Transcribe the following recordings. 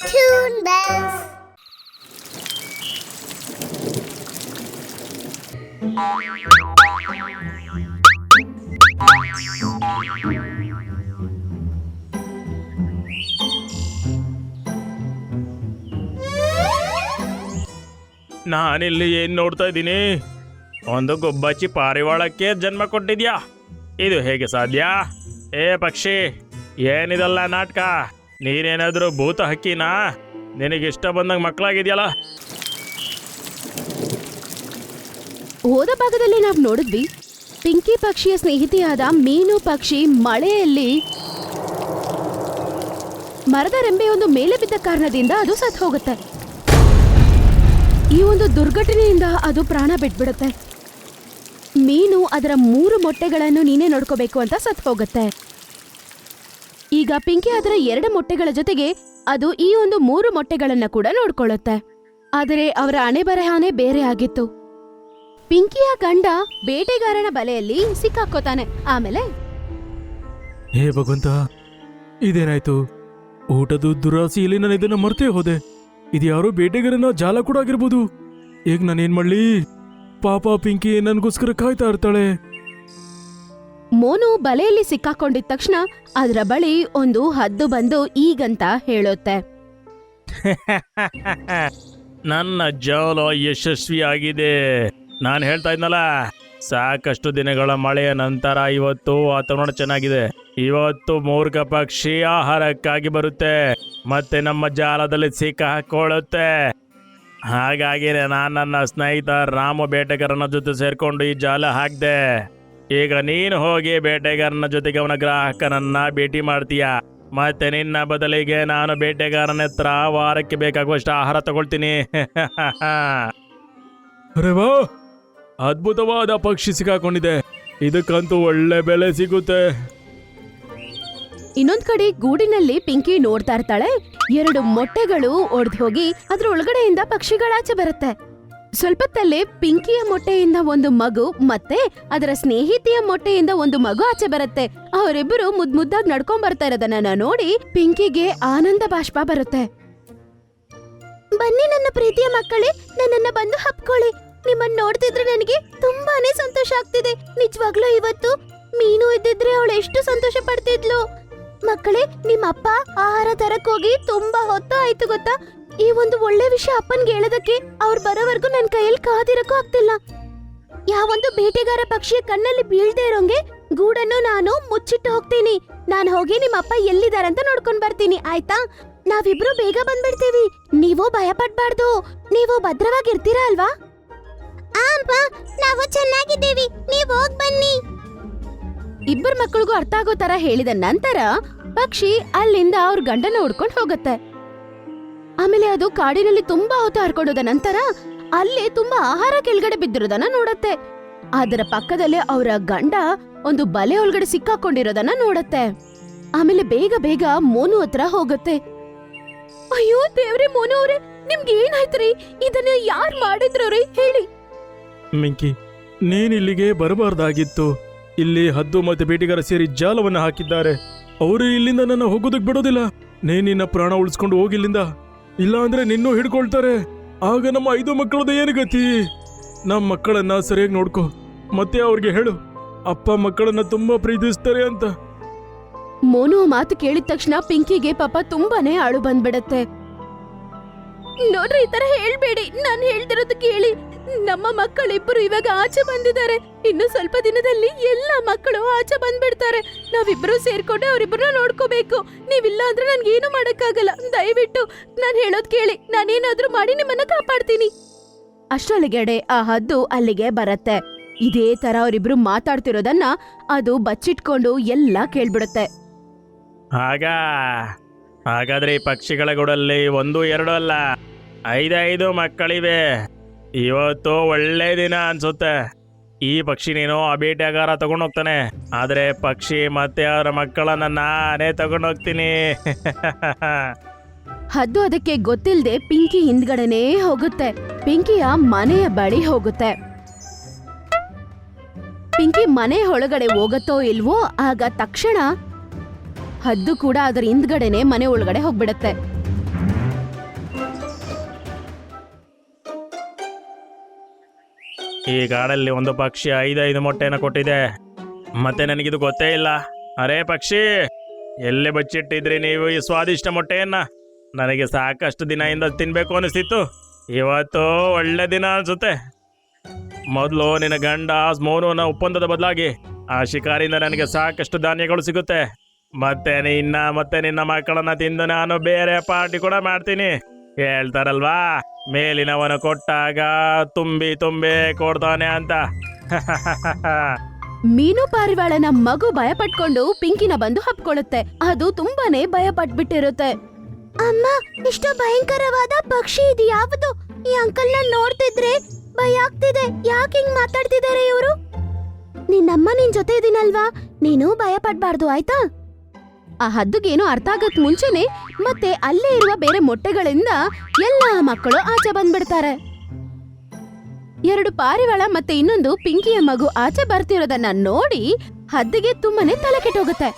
Toon Bells. ನಾನಿಲ್ಲಿ ಏನ್ ನೋಡ್ತಾ ಇದ್ದೀನಿ? ಒಂದು ಗುಬ್ಬಚ್ಚಿ ಪಾರಿವಾಳಕ್ಕೆ ಜನ್ಮ ಕೊಟ್ಟಿದ್ಯಾ? ಇದು ಹೇಗೆ ಸಾಧ್ಯ? ಏ ಪಕ್ಷಿ, ಏನಿದಲ್ಲ ನಾಟಕ? ನೀನೇನಾದ್ರೂ ಭೂತ ಹಕ್ಕಿನಾ? ನಿನಗಿಷ್ಟ ಬಂದಂಗೆ ಮಕ್ಕಳಾಗಿದೆಯಲ್ಲ ಹೋದ ಭಾಗದಲ್ಲಿ ನಾವು ನೋಡಿದ್ವಿ, ಪಿಂಕಿ ಪಕ್ಷಿಯ ಸ್ನೇಹಿತೆಯಾದ ಮೀನು ಪಕ್ಷಿ ಮಳೆಯಲ್ಲಿ ಮರದ ರೆಂಬೆಯೊಂದು ಮೇಲೆ ಬಿದ್ದ ಕಾರಣದಿಂದ ಅದು ಸತ್ ಹೋಗುತ್ತೆ. ಈ ಒಂದು ದುರ್ಘಟನೆಯಿಂದ ಅದು ಪ್ರಾಣ ಬಿಟ್ಬಿಡುತ್ತೆ. ಮೀನು ಅದರ ಮೂರು ಮೊಟ್ಟೆಗಳನ್ನು ನೀನೇ ನೋಡ್ಕೋಬೇಕು ಅಂತ ಸತ್ ಹೋಗುತ್ತೆ. ಈಗ ಪಿಂಕಿ ಅದರ ಎರಡು ಮೊಟ್ಟೆಗಳ ಜೊತೆಗೆ ಅದು ಈ ಒಂದು ಮೂರು ಮೊಟ್ಟೆಗಳನ್ನ ಕೂಡ ನೋಡ್ಕೊಳ್ಳುತ್ತೆ. ಆದರೆ ಅವರ ಹಣೆ ಬರಹಾನೆ ಬೇರೆ ಆಗಿತ್ತು. ಪಿಂಕಿಯ ಗಂಡ ಬೇಟೆಗಾರನ ಬಲೆಯಲ್ಲಿ ಸಿಕ್ಕಾಕೋತಾನೆ ಆಮೇಲೆ? ಹೇ ಭಗವಂತ, ಇದೇನಾಯ್ತು? ಊಟದ ದುರಾಸೆಯಲ್ಲಿ ನಾನು ಇದನ್ನ ಮರ್ತೇ ಹೋದೆ. ಇದು ಯಾರು ಬೇಟೆಗಾರನ ಜಾಲ ಕೂಡ ಆಗಿರ್ಬೋದು. ಈಗ ನಾನೇನ್ ಮಾಡ್ಲಿ? ಪಾಪ ಪಿಂಕಿ ನನ್ಗೋಸ್ಕರ ಕಾಯ್ತಾ ಇರ್ತಾಳೆ. ಮೋನು ಬಲೆಯಲ್ಲಿ ಸಿಕ್ಕಾಕೊಂಡಿದ ತಕ್ಷಣ ಅದರ ಬಳಿ ಒಂದು ಹದ್ದು ಬಂದು ಈಗಂತ ಹೇಳುತ್ತೆ. ನನ್ನ ಜಾಲ ಯಶಸ್ವಿಯಾಗಿದೆ. ನಾನು ಹೇಳ್ತಾ ಇದ್ನಲ್ಲ, ಸಾಕಷ್ಟು ದಿನಗಳ ಮಳೆಯ ನಂತರ ಇವತ್ತು ವಾತಾವರಣ ಚೆನ್ನಾಗಿದೆ. ಇವತ್ತು ಮೂರ್ಖ ಪಕ್ಷಿ ಆಹಾರಕ್ಕಾಗಿ ಬರುತ್ತೆ, ಮತ್ತೆ ನಮ್ಮ ಜಾಲದಲ್ಲಿ ಸಿಕ್ಕ ಹಾಕೊಳ್ಳುತ್ತೆ ಹಾಗಾಗಿ ನಾನು ನನ್ನ ಸ್ನೇಹಿತ ರಾಮ ಬೇಟೆಗಾರನ ಜೊತೆ ಸೇರ್ಕೊಂಡು ಈ ಜಾಲ ಹಾಕ್ದೆ. ಈಗ ನೀನು ಹೋಗಿ ಬೇಟೆಗಾರನ ಜೊತೆಗೆ ಅವನ ಗ್ರಾಹಕನನ್ನ ಭೇಟಿ ಮಾಡ್ತೀಯ. ಮತ್ತೆ ನಿನ್ನ ಬದಲಿಗೆ ನಾನು ಬೇಟೆಗಾರನ ಹತ್ರ ವಾರಕ್ಕೆ ಬೇಕಾಗುವಷ್ಟು ಆಹಾರ ತಗೊಳ್ತೀನಿ. ಅದ್ಭುತವಾದ ಪಕ್ಷಿ ಸಿಕ್ಕಾಕೊಂಡಿದೆ. ಇದಕ್ಕಂತೂ ಒಳ್ಳೆ ಬೆಲೆ ಸಿಗುತ್ತೆ. ಇನ್ನೊಂದ್ ಕಡೆ ಗೂಡಿನಲ್ಲಿ ಪಿಂಕಿ ನೋಡ್ತಾ ಇರ್ತಾಳೆ. ಎರಡು ಮೊಟ್ಟೆಗಳು ಒಡೆದು ಹೋಗಿ ಅದ್ರ ಒಳಗಡೆಯಿಂದ ಪಕ್ಷಿಗಳಾಚೆ ಬರುತ್ತೆ. ಸ್ವಲ್ಪತ್ತಲ್ಲೇ ಪಿಂಕಿಯ ಮೊಟ್ಟೆಯಿಂದ ಒಂದು ಮಗು ಮತ್ತೆ ಅದರ ಸ್ನೇಹಿತೆಯ ಮೊಟ್ಟೆಯಿಂದ ಒಂದು ಮಗು ಆಚೆ ಬರುತ್ತೆ. ಅವರಿಬ್ಬರು ಮುದ್ ಮುದ್ದಾಗಿ ನಡ್ಕೊಂಡ್ ಬರ್ತಾ ಇರೋದನ್ನ ನೋಡಿ ಪಿಂಕಿಗೆ ಆನಂದ ಬಾಷ್ಪ ಬರುತ್ತೆ. ಬನ್ನಿ ನನ್ನ ಪ್ರೀತಿಯ ಮಕ್ಕಳೇ, ನನ್ನನ್ನ ಬಂದು ಹಪ್ಕೊಳ್ಳಿ. ನಿಮ್ಮನ್ನ ನೋಡ್ತಿದ್ರೆ ನನಗೆ ತುಂಬಾನೇ ಸಂತೋಷ ಆಗ್ತಿದೆ. ನಿಜವಾಗ್ಲೂ ಇವತ್ತು ಮೀನು ಇದ್ದಿದ್ರೆ ಅವಳು ಎಷ್ಟು ಸಂತೋಷ ಪಡ್ತಿದ್ಲು. ಮಕ್ಕಳೇ ನಿಮ್ಮ ಅಪ್ಪ ಆಹಾರ ತರಕ್ ಹೋಗಿ ತುಂಬಾ ಹೊತ್ತು ಆಯ್ತು ಗೊತ್ತಾ? ಈ ಒಂದು ಒಳ್ಳೆ ವಿಷಯ ಅಪ್ಪನ್ಗೆ ಹೇಳೋದಕ್ಕೆ ಅವ್ರು ಬರೋವರೆಗೂ ನನ್ನ ಕೈಯಲ್ಲಿ ಕಾದಿರಕ್ಕೂ ಆಗ್ತಿಲ್ಲ. ಯಾವೊಂದು ಬೇಟೆಗಾರ ಪಕ್ಷಿಯ ಕಣ್ಣಲ್ಲಿ ಬೀಳ್ದೆ ಇರೋಂಗೆ ಗೂಡನ್ನು ನಾನು ಮುಚ್ಚಿಟ್ಟು ಹೋಗ್ತೀನಿ. ನಾನು ಹೋಗಿ ನಿಮ್ಮ ಅಪ್ಪ ಎಲ್ಲಿದಾರಂತ ನೋಡ್ಕೊಂಡ್ ಬರ್ತೀನಿ, ಆಯ್ತಾ? ನಾವಿಬ್ರು ಬೇಗ ಬಂದ್ಬಿಡ್ತೀವಿ. ನೀವು ಭಯ ಪಡ್ಬಾರ್ದು ನೀವು ಭದ್ರವಾಗಿರ್ತೀರಾ ಅಲ್ವಾ? ಅಮ್ಮ ನಾವು ಚೆನ್ನಾಗಿದ್ದೀವಿ. ನೀವು ಹೋಗ್ ಬನ್ನಿ. ಇಬ್ಬರ ಮಕ್ಕಳಿಗೂ ಅರ್ಥ ಆಗೋ ತರ ಹೇಳಿದ ನಂತರ ಪಕ್ಷಿ ಅಲ್ಲಿಂದ ಅವ್ರ ಗಂಡನ ಹುಡ್ಕೊಂಡು ಹೋಗುತ್ತೆ. ಆಮೇಲೆ ಅದು ಕಾಡಿನಲ್ಲಿ ತುಂಬಾ ಹೊತ್ತು ಹರ್ಕೊಂಡೋದ ನಂತರ ಅಲ್ಲಿ ತುಂಬಾ ಆಹಾರ ಕೆಳಗಡೆ ಬಿದ್ದಿರೋದನ್ನ ನೋಡತ್ತೆ. ಅದರ ಪಕ್ಕದಲ್ಲೇ ಅವರ ಗಂಡ ಒಂದು ಬಲೆ ಒಳಗಡೆ ಸಿಕ್ಕಾಕೊಂಡಿರೋದನ್ನ ನೋಡತ್ತೆ. ಆಮೇಲೆ ಬೇಗ ಬೇಗ ಮೋನು ಹತ್ರ ಹೋಗುತ್ತೆ. ಅಯ್ಯೋ ದೇವ್ರೆ ಮೋನು ಅವ್ರೆ, ನಿಮ್ಗೆ ಏನಾಯ್ತ್ರಿ? ಇದನ್ನ ಯಾರ್ ರೀ? ಹೇಳಿ. ಮಿಂಕಿ, ನೀನ್ ಇಲ್ಲಿಗೆ ಬರಬಾರ್ದಾಗಿತ್ತು. ಇಲ್ಲಿ ಹದ್ದು ಮತ್ತೆ ಬೇಟೆಗಾರ ಸೇರಿ ಜಾಲವನ್ನ ಹಾಕಿದ್ದಾರೆ. ಅವರು ಇಲ್ಲಿಂದ ನನ್ನ ಹೋಗೋದಕ್ ಬಿಡೋದಿಲ್ಲ. ನೀನಿನ್ನ ನಿನ್ನ ಪ್ರಾಣ ಉಳಿಸ್ಕೊಂಡು ಹೋಗಿಲ್ಲಿಂದ ಇಲ್ಲ ಅಂದ್ರೆ ನಿನ್ನೂ ಹಿಡ್ಕೊಳ್ತಾರೆ. ಆಗ ನಮ್ಮ ಐದು ಮಕ್ಕಳದ ಏನು ಗತಿ? ನಮ್ಮ ಮಕ್ಕಳನ್ನ ಸರಿಯಾಗಿ ನೋಡ್ಕೊ. ಮತ್ತೆ ಅವ್ರಿಗೆ ಹೇಳು. ಅಪ್ಪ ಮಕ್ಕಳನ್ನ ತುಂಬಾ ಪ್ರೀತಿಸ್ತಾರೆ ಅಂತ. ಮೋನು ಮಾತು ಕೇಳಿದ ತಕ್ಷಣ ಪಿಂಕಿಗೆ ಪಾಪ ತುಂಬಾನೇ ಆಳು ಬಂದ್ಬಿಡತ್ತೆ. ನೋಡ್ರಿ, ಈ ತರ ಹೇಳ್ಬೇಡಿ. ನಾನು ಹೇಳ್ತಿರೋದು ಕೇಳಿ. ನಮ್ಮ ಮಕ್ಕಳಿಬ್ಬರು ಇವಾಗ ಆಚೆ ಬಂದಿದ್ದಾರೆ. ಇನ್ನು ಸ್ವಲ್ಪ ದಿನದಲ್ಲಿ ಎಲ್ಲ ಮಕ್ಕಳು ಆಚೆ ಬಂದ್ಬಿಡ್ತಾರೆ. ನಾವಿಬ್ರು ಸೇರ್ಕೊಂಡು ಅವರಿಬ್ಬರನ್ನ ನೋಡ್ಕೋಬೇಕು. ನೀವಿಲ್ಲ ಅಂದ್ರೆ ನನ್ಗೆ ಏನು ಮಾಡಕ್ಕಾಗಲ್ಲ. ದಯವಿಟ್ಟು ನಾನು ಹೇಳೋದ್ ಕೇಳಿ. ನಾನೇನಾದ್ರೂ ಮಾಡಿ ನಿಮ್ಮನ್ನ ಕಾಪಾಡ್ತೀನಿ. ಅಷ್ಟೊಳಗಡೆ ಆ ಹದ್ದು ಅಲ್ಲಿಗೆ ಬರತ್ತೆ. ಇದೇ ತರ ಅವರಿಬ್ರು ಮಾತಾಡ್ತಿರೋದನ್ನ ಅದು ಬಚ್ಚಿಟ್ಕೊಂಡು ಎಲ್ಲ ಕೇಳ್ಬಿಡುತ್ತೆ. ಆಗ, ಹಾಗಾದ್ರೆ ಈ ಪಕ್ಷಿಗಳ ಗೂಡಲ್ಲಿ ಒಂದು, ಎರಡು ಅಲ್ಲ, ಐದೈದು ಮಕ್ಕಳಿವೆ. ಇವತ್ತು ಒಳ್ಳೆ ದಿನ ಅನ್ಸುತ್ತೆ. ಈ ಪಕ್ಷಿ ನೀನು ಆ ಬೇಟೆಗಾರ ತಗೊಂಡೋಗ್ತಾನೆ. ಆದ್ರೆ ಪಕ್ಷಿ ಮತ್ತೆ ಅವರ ಮಕ್ಕಳನ್ನ ನಾನೇ ತಗೊಂಡೋಗ್ತೀನಿ. ಹದ್ದು ಅದಕ್ಕೆ ಗೊತ್ತಿಲ್ಲದೆ ಪಿಂಕಿ ಹಿಂದ್ಗಡೆನೇ ಹೋಗುತ್ತೆ. ಪಿಂಕಿಯ ಮನೆಯ ಬಳಿ ಹೋಗುತ್ತೆ. ಪಿಂಕಿ ಮನೆ ಒಳಗಡೆ ಹೋಗತ್ತೋ ಇಲ್ವೋ ಆಗ ತಕ್ಷಣ ಹದ್ದು ಕೂಡ ಅದರ ಹಿಂದ್ಗಡೆನೆ ಮನೆ ಒಳಗಡೆ ಹೋಗ್ಬಿಡತ್ತೆ. ಈ ಕಾಡಲ್ಲಿ ಒಂದು ಪಕ್ಷಿ ಐದೈದು ಮೊಟ್ಟೆನ ಕೊಟ್ಟಿದೆ. ಮತ್ತೆ ನನಗಿದು ಗೊತ್ತೇ ಇಲ್ಲ. ಅರೇ ಪಕ್ಷಿ, ಎಲ್ಲಿ ಬಚ್ಚಿಟ್ಟಿದ್ರಿ ನೀವು ಈ ಸ್ವಾದಿಷ್ಟ ಮೊಟ್ಟೆಯನ್ನ? ನನಗೆ ಸಾಕಷ್ಟು ದಿನದಿಂದ ತಿನ್ಬೇಕು ಅನಿಸ್ತಿತ್ತು. ಇವತ್ತು ಒಳ್ಳೆ ದಿನ ಅನ್ಸುತ್ತೆ. ಮೊದಲು ನಿನ್ನ ಗಂಡ ಮೌನವನ ಒಪ್ಪಂದದ ಬದಲಾಗಿ ಆ ಶಿಕಾರಿಯಿಂದ ನನಗೆ ಸಾಕಷ್ಟು ಧಾನ್ಯಗಳು ಸಿಗುತ್ತೆ. ಮತ್ತೆ ನಿನ್ನ ಮತ್ತೆ ನಿನ್ನ ಮಕ್ಕಳನ್ನ ತಿಂದು ನಾನು ಬೇರೆ ಪಾರ್ಟಿ ಕೂಡ ಮಾಡ್ತೀನಿ. ಹೇಳ್ತಾರಲ್ವಾ? ಮೇಲಿನವನು ಕೊಟ್ಟಾಗ ತುಂಬಿ ತುಂಬಿ ಕೊಡ್ತಾನೆ ಅಂತ. ಮೀನು ಪಾರಿವಾಳನ ಮಗು ಭಯ ಪಟ್ಕೊಂಡು ಪಿಂಕಿನ ಬಂದು ಹಪ್ಕೊಳ್ಳುತ್ತೆ. ಅದು ತುಂಬಾನೇ ಭಯ ಪಟ್ಬಿಟ್ಟಿರುತ್ತೆ ಅಮ್ಮ ಇಷ್ಟು ಭಯಂಕರವಾದ ಪಕ್ಷಿ ಇದು ಯಾವುದು? ಈ ಅಂಕಲ್ನ ನೋಡ್ತಿದ್ರೆ ಭಯ ಆಗ್ತಿದೆ. ಯಾಕೆ ಹಿಂಗ್ ಮಾತಾಡ್ತಿದ್ದಾರೆ ಇವರು? ನಿನ್ನಮ್ಮ ನಿನ್ ಜೊತೆ ಇದೀನಲ್ವಾ? ನೀನು ಭಯ ಪಡ್ಬಾರ್ದು ಆಯ್ತಾ? ಆ ಹದ್ದುಗೇನು ಅರ್ಥ ಆಗತ್ ಮುಂಚೆನೆ ಮತ್ತೆ ಅಲ್ಲೇ ಇರುವ ಬೇರೆ ಮೊಟ್ಟೆಗಳಿಂದ ಎಲ್ಲ ಮಕ್ಕಳು ಆಚೆ ಬಂದ್ಬಿಡ್ತಾರೆ. ಎರಡು ಪಾರಿವಾಳ ಮತ್ತೆ ಇನ್ನೊಂದು ಪಿಂಕಿಯ ಮಗು ಆಚೆ ಬರ್ತಿರೋದನ್ನ ನೋಡಿ ಹದ್ದಿಗೆ ತುಂಬಾನೇ ತಲೆ ಕೆಟ್ಟೋಗುತ್ತೆ.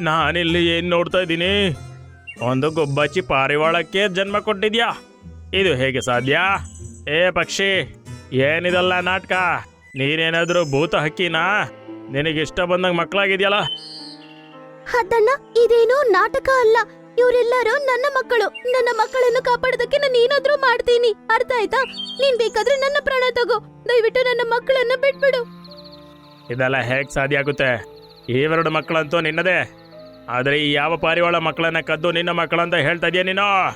ನಾನಿಲ್ಲಿ ಏನ್ ನೋಡ್ತಾ ಇದ್ದೀನಿ? ಒಂದು ಗೊಬ್ಬಚ್ಚಿ ಪಾರಿವಾಳಕ್ಕೆ ಜನ್ಮ ಕೊಟ್ಟಿದ್ಯಾ? ಇದು ಹೇಗೆ ಸಾಧ್ಯ? ಏ ಪಕ್ಷಿ, ಏನಿದಲ್ಲ ನಾಟಕ? ನೀನೇನಾದ್ರೂ ಭೂತ ಹಕ್ಕಿನಾ? ನಿನಗಿಷ್ಟ ಬಂದಂಗ ಮಕ್ಕಳಾಗಿದ್ಯಲ್ಲ ಹದ್ದಣ್ಣ ಇದೇನು ನಾಟಕ ಅಲ್ಲ. ಇವರೆಲ್ಲರೂ ನನ್ನ ಮಕ್ಕಳು. ನನ್ನ ಮಕ್ಕಳನ್ನು ಕಾಪಾಡೋದಕ್ಕೆ ನಾನು ಏನಾದ್ರೂ ಮಾಡ್ತೀನಿ. ಅರ್ಥ ಆಯ್ತಾ? ನೀನ್ ಬೇಕಾದ್ರೆ ನನ್ನ ಪ್ರಾಣ ತಗೋ. ದಯವಿಟ್ಟು ನನ್ನ ಮಕ್ಕಳನ್ನ ಬಿಟ್ಬಿಡು. ಇದೆಲ್ಲ ಹೇಗ್ ಸಾಧ್ಯ ಆಗುತ್ತೆ? ಇವೆರಡು ಮಕ್ಕಳಂತೂ ನಿನ್ನದೇ. ಆದ್ರೆ ಈ ಯಾವ ಪಾರಿವಾಳ ಮಕ್ಕಳನ್ನ ಕದ್ದು ನಿನ್ನ ಮಕ್ಕಳಂತ ಹೇಳ್ತಾ ಇದೆಯಾ ನೀನು?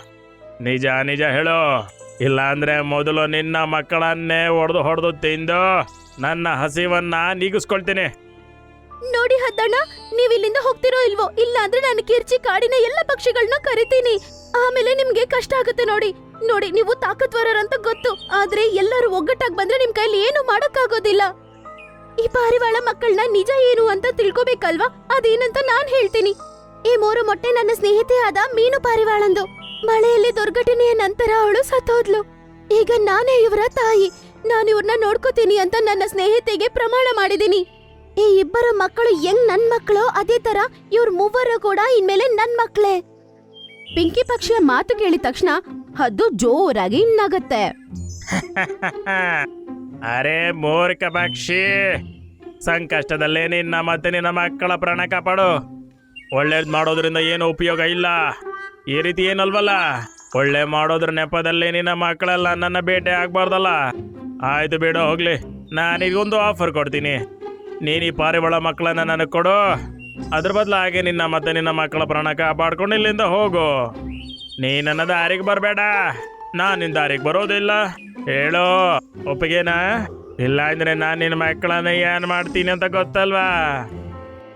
ನಿಜ ನಿಜ ಹೇಳು. ಇಲ್ಲ ಅಂದ್ರೆ ಮೊದಲು ನಿನ್ನ ಮಕ್ಕಳನ್ನೇ ಹೊಡೆದು ಹೊಡೆದು ತಿಂದು ನನ್ನ ಹಸಿವನ್ನ ನೀಗಿಸ್ಕೊಳ್ತೀನಿ. ನೋಡಿ ಹದ್ದಣ್ಣ ನೀವ್ ಇಲ್ಲಿಂದ ಹೋಗ್ತಿರೋ ಇಲ್ವೋ? ಇಲ್ಲ ಅಂದ್ರೆ ನಾನು ಕಿರ್ಚಿ ಕಾಡಿನ ಎಲ್ಲ ಪಕ್ಷಿಗಳನ್ನ ಕರಿತೀನಿ. ಆಮೇಲೆ ನಿಮ್ಗೆ ಕಷ್ಟ ಆಗುತ್ತೆ ನೋಡಿ. ನೋಡಿ, ನೀವು ತಾಕತ್ವರಂತ ಗೊತ್ತು. ಆದ್ರೆ ಎಲ್ಲರೂ ಒಗ್ಗಟ್ಟಾಗಿ ಬಂದ್ರೆ ನಿಮ್ ಕೈಲಿ ಏನು ಮಾಡಕ್ಕಾಗೋದಿಲ್ಲ. ಈ ಪಾರಿವಾಳ ಮಕ್ಕಳನ್ನ ನಿಜ ಏನು ಅಂತ ತಿಳ್ಕೊಬೇಕಲ್ವಾ? ಅದೇನಂತ ನಾನ್ ಹೇಳ್ತೀನಿ. ಈ ಮೂರು ಮೊಟ್ಟೆ ನನ್ನ ಸ್ನೇಹಿತೆಯಾದ ಮೀನು ಪಾರಿವಾಳಂದು. ಮಳೆಯಲ್ಲಿ ದುರ್ಘಟನೆಯ ನಂತರ ಅವಳು ಸತ್ತೋದ್ಲು. ಈಗ ನಾನೇ ಇವರ ತಾಯಿ. ನಾನು ಇವ್ರನ್ನ ನೋಡ್ಕೋತೀನಿ ಅಂತ ನನ್ನ ಸ್ನೇಹಿತೆಗೆ ಪ್ರಮಾಣ ಮಾಡಿದೀನಿ ಈ ಇಬ್ಬರು ಮಕ್ಕಳು ಹೆಂಗ್ ನನ್ ಮಕ್ಕಳು ಅದೇ ತರ ಇವ್ರ ಮೂವರು ಕೂಡ ಇನ್ಮೇಲೆ ನನ್ ಮಕ್ಕಳೇ ಪಿಂಕಿ ಪಕ್ಷಿಯ ಮಾತು ಕೇಳಿದ ತಕ್ಷಣ ಹದ್ದು ಜೋರಾಗಿ ಇನ್ನಾಗತ್ತೆ ಅರೆ ಮೂರ್ಖ ಪಕ್ಷಿ, ಸಂಕಷ್ಟದಲ್ಲೇ ನಿನ್ನ ಮತ್ತೆ ನಿನ್ನ ಮಕ್ಕಳ ಪ್ರಾಣ ಕಾಪಾಡು. ಒಳ್ಳೇದ್ ಮಾಡೋದ್ರಿಂದ ಏನು ಉಪಯೋಗ ಇಲ್ಲ. ಈ ರೀತಿ ಏನಲ್ವಲ್ಲ? ಒಳ್ಳೆ ಮಾಡೋದ್ರ ನೆಪದಲ್ಲಿ ನಿನ್ನ ಮಕ್ಕಳೆಲ್ಲ ನನ್ನ ಭೇಟಿ ಆಗ್ಬಾರ್ದಲ್ಲ. ಆಯ್ತು ಬೇಡ, ಹೋಗ್ಲಿ. ನಾನೀಗೊಂದು ಆಫರ್ ಕೊಡ್ತೀನಿ. ನೀನು ಈ ಪಾರಿವಾಳ ಮಕ್ಕಳನ್ನ ನನಗೆ ಕೊಡು. ಅದ್ರ ಹಾಗೆ ನಿನ್ನ ಮತ್ತೆ ನಿನ್ನ ಮಕ್ಕಳ ಪ್ರಾಣ ಕಾಪಾಡ್ಕೊಂಡು ಇಲ್ಲಿಂದ ಹೋಗು. ನೀ ನನ್ನ ದಾರಿಗೆ ಬರಬೇಡ. ನಾನು ನಿನ್ನ ದಾರಿಗೆ ಬರೋದಿಲ್ಲ. ಹೇಳೋ, ಒಪ್ಪಿಗೆನಾ? ಇಲ್ಲ ಅಂದ್ರೆ ನಾನು ನಿನ್ನ ಮಕ್ಕಳನ್ನ ಏನ್ ಮಾಡ್ತೀನಿ ಅಂತ ಗೊತ್ತಲ್ವಾ?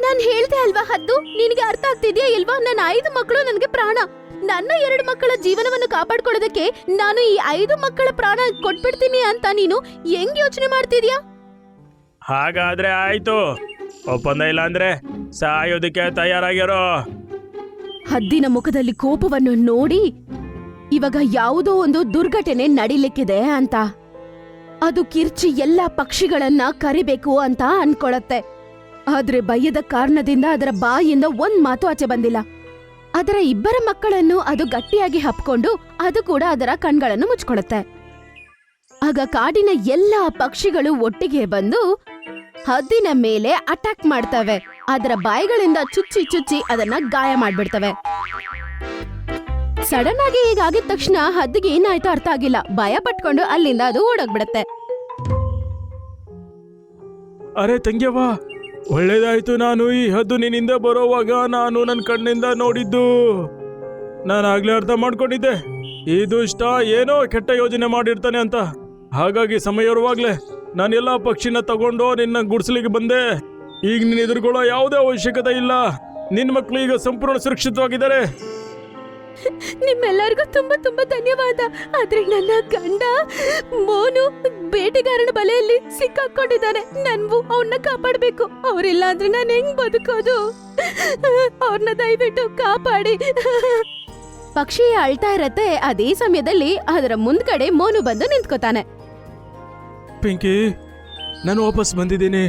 ನಾನು ಹೇಳ್ದೆ ಅಲ್ವಾ ಹದ್ದು? ನಿನಗೆ ಅರ್ಥ ಆಗ್ತಿದ್ಯಾ ಇಲ್ವಾ? ನನ್ನ ಐದು ಮಕ್ಕಳು ನನಗೆ ಪ್ರಾಣ. ನನ್ನ ಎರಡು ಮಕ್ಕಳ ಜೀವನವನ್ನು ಕಾಪಾಡ್ಕೊಳ್ಳೋದಕ್ಕೆ ನಾನು ಈ ಐದು ಮಕ್ಕಳ ಪ್ರಾಣ ಕೊಟ್ಬಿಡ್ತೀನಿ ಅಂತ ನೀನು ಹೆಂಗ್ ಯೋಚನೆ ಮಾಡ್ತಿದ್ಯಾ? ಹಾಗಾದ್ರೆ ಆಯ್ತು. ಒಪ್ಪಂದ ಇಲ್ಲ ಅಂದ್ರೆ ಸಾಯೋದಕ್ಕೆ ತಯಾರಾಗಿರೋ ಹದ್ದಿನ ಮುಖದಲ್ಲಿ ಕೋಪವನ್ನು ನೋಡಿ ಇವಾಗ ಯಾವುದೋ ಒಂದು ದುರ್ಘಟನೆ ನಡಿಲಿಕ್ಕಿದೆ ಅಂತ. ಅದು ಕಿರ್ಚಿ ಎಲ್ಲಾ ಪಕ್ಷಿಗಳನ್ನ ಕರಿಬೇಕು ಅಂತ ಅನ್ಕೊಳತ್ತೆ. ಆದ್ರೆ ಭಯದ ಕಾರಣದಿಂದ ಅದರ ಬಾಯಿಂದ ಒಂದ್ ಮಾತು ಆಚೆ ಬಂದಿಲ್ಲ. ಅದರ ಇಬ್ಬರ ಮಕ್ಕಳನ್ನು ಅದು ಗಟ್ಟಿಯಾಗಿ ಹಪ್ಕೊಂಡು ಅದು ಕೂಡ ಅದರ ಕಣ್ಗಳನ್ನು ಮುಚ್ಕೊಳುತ್ತೆ. ಆಗ ಕಾಡಿನ ಎಲ್ಲಾ ಪಕ್ಷಿಗಳು ಒಟ್ಟಿಗೆ ಬಂದು ಹದ್ದಿನ ಮೇಲೆ ಅಟ್ಯಾಕ್ ಮಾಡ್ತವೆ. ಅದರ ಬಾಯಿಗಳಿಂದ ಚುಚ್ಚಿ ಚುಚ್ಚಿ ಅದನ್ನ ಗಾಯ ಮಾಡ್ಬಿಡ್ತವೆ. ಸಡನ್ ಆಗಿ ಹೀಗಾಗಿದ ತಕ್ಷಣ ಹದ್ದಿಗೆ ಏನಾಯ್ತು ಅರ್ಥ ಆಗಿಲ್ಲ. ಭಯ ಪಟ್ಕೊಂಡು ಅಲ್ಲಿಂದ ಅದು ಓಡೋಗ್ಬಿಡತ್ತೆ. ಅರೆ ತಂಗ್ಯವ್ವ, ಒಳ್ಳೇದಾಯ್ತು ನಾನು ಈ ಹದ್ದು ನಿನ್ನಿಂದ ಬರೋವಾಗ ನಾನು ನನ್ನ ಕಣ್ಣಿಂದ ನೋಡಿದ್ದು. ನಾನು ಆಗ್ಲೇ ಅರ್ಥ ಮಾಡ್ಕೊಂಡಿದ್ದೆ. ಈ ದುಷ್ಟ ಏನೋ ಕೆಟ್ಟ ಯೋಜನೆ ಮಾಡಿರ್ತಾನೆ ಅಂತ. ಹಾಗಾಗಿ ಸಮಯ ಇರುವಾಗ್ಲೇ ನಾನು ಎಲ್ಲ ಪಕ್ಷಿನ ತಗೊಂಡು ನಿನ್ನ ಗುಡ್ಸಲಿಗೆ ಬಂದೆ. ಈಗ ನಿನ್ನ ಎದುರುಗೊಳ್ಳೋ ಯಾವುದೇ ಅವಶ್ಯಕತೆ ಇಲ್ಲ. ನಿನ್ನ ಮಕ್ಕಳು ಈಗ ಸಂಪೂರ್ಣ ಸುರಕ್ಷಿತವಾಗಿದ್ದಾರೆ. ನಿಮ್ಮೆಲ್ಲರಿಗೂ ತುಂಬಾ ತುಂಬಾ ಧನ್ಯವಾದ. ಆದ್ರೆ ನನ್ನ ಗಂಡ ಮೋನು ಬೇಟೆಗಾರನ ಬಲೆಯಲ್ಲಿ ಸಿಕ್ಕಾಕೊಂಡಿದ್ದಾನೆ. ನನ್ವು ಅವನ್ನ ಕಾಪಾಡ್ಬೇಕು. ಅವ್ರಿಲ್ಲ ಅಂದ್ರೆ ನಾನು ಹೆಂಗ್ ಬದುಕೋದು? ಅವ್ರನ್ನ ದಯವಿಟ್ಟು ಕಾಪಾಡಿ. ಪಕ್ಷಿ ಅಳ್ತಾ ಇರತ್ತೆ. ಅದೇ ಸಮಯದಲ್ಲಿ ಅದರ ಮುಂದ್ಗಡೆ ಮೋನು ಬಂದು ನಿಂತ್ಕೋತಾನೆ. ಪಿಂಕಿ, ನಾನು ವಾಪಸ್ ಬಂದಿದ್ದೀನಿ.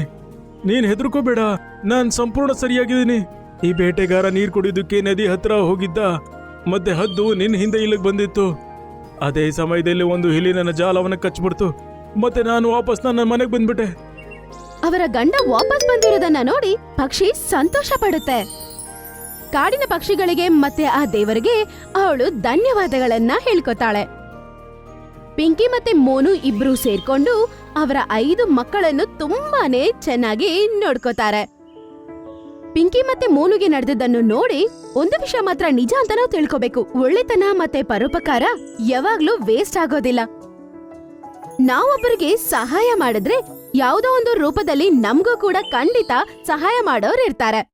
ನೀನ್ ಹೆದರ್ಕೋಬೇಡ, ನಾನ್ ಸಂಪೂರ್ಣ ಸರಿಯಾಗಿದ್ದೀನಿ. ಈ ಬೇಟೆಗಾರ ನೀರ್ ಕುಡಿಯೋದಕ್ಕೆ ನದಿ ಹತ್ರ ಹೋಗಿದ್ದ. ಮತ್ತೆ ಹದ್ದು ನಿನ್ನ ಹಿಂದೆ ಇಲ್ಲಿಗೆ ಬಂದಿತ್ತು. ಅದೇ ಸಮಯದಲ್ಲಿ ಒಂದು ಹಿಲಿ ನನ್ನ ಜಾಲವನ್ನ ಕಚ್ಬಿಡ್ತು. ಮತ್ತೆ ನಾನು ವಾಪಸ್ ನನ್ನ ಮನೆಗೆ ಬಂದ್ಬಿಟ್ಟೆ. ಅವರ ಗಂಡ ವಾಪಸ್ ಬಂದಿರೋದನ್ನ ನೋಡಿ ಪಕ್ಷಿ ಸಂತೋಷ ಪಡುತ್ತೆ. ಕಾಡಿನ ಪಕ್ಷಿಗಳಿಗೆ ಮತ್ತೆ ಆ ದೇವರಿಗೆ ಅವಳು ಧನ್ಯವಾದಗಳನ್ನ ಹೇಳ್ಕೊತಾಳೆ. ಪಿಂಕಿ ಮತ್ತೆ ಮೋನು ಇಬ್ರು ಸೇರ್ಕೊಂಡು ಅವರ ಐದು ಮಕ್ಕಳನ್ನು ತುಂಬಾನೇ ಚೆನ್ನಾಗಿ ನೋಡ್ಕೋತಾರೆ. ಪಿಂಕಿ ಮತ್ತೆ ಮೋನುಗೆ ನಡೆದದ್ದನ್ನು ನೋಡಿ ಒಂದು ವಿಷಯ ಮಾತ್ರ ನಿಜ ಅಂತ ನಾವು ತಿಳ್ಕೊಬೇಕು. ಒಳ್ಳೆತನ ಮತ್ತೆ ಪರೋಪಕಾರ ಯಾವಾಗ್ಲೂ ವೇಸ್ಟ್ ಆಗೋದಿಲ್ಲ. ನಾವೊಬ್ಬರಿಗೆ ಸಹಾಯ ಮಾಡಿದ್ರೆ ಯಾವುದೋ ಒಂದು ರೂಪದಲ್ಲಿ ನಮ್ಗೂ ಕೂಡ ಖಂಡಿತ ಸಹಾಯ ಮಾಡೋರು ಇರ್ತಾರೆ.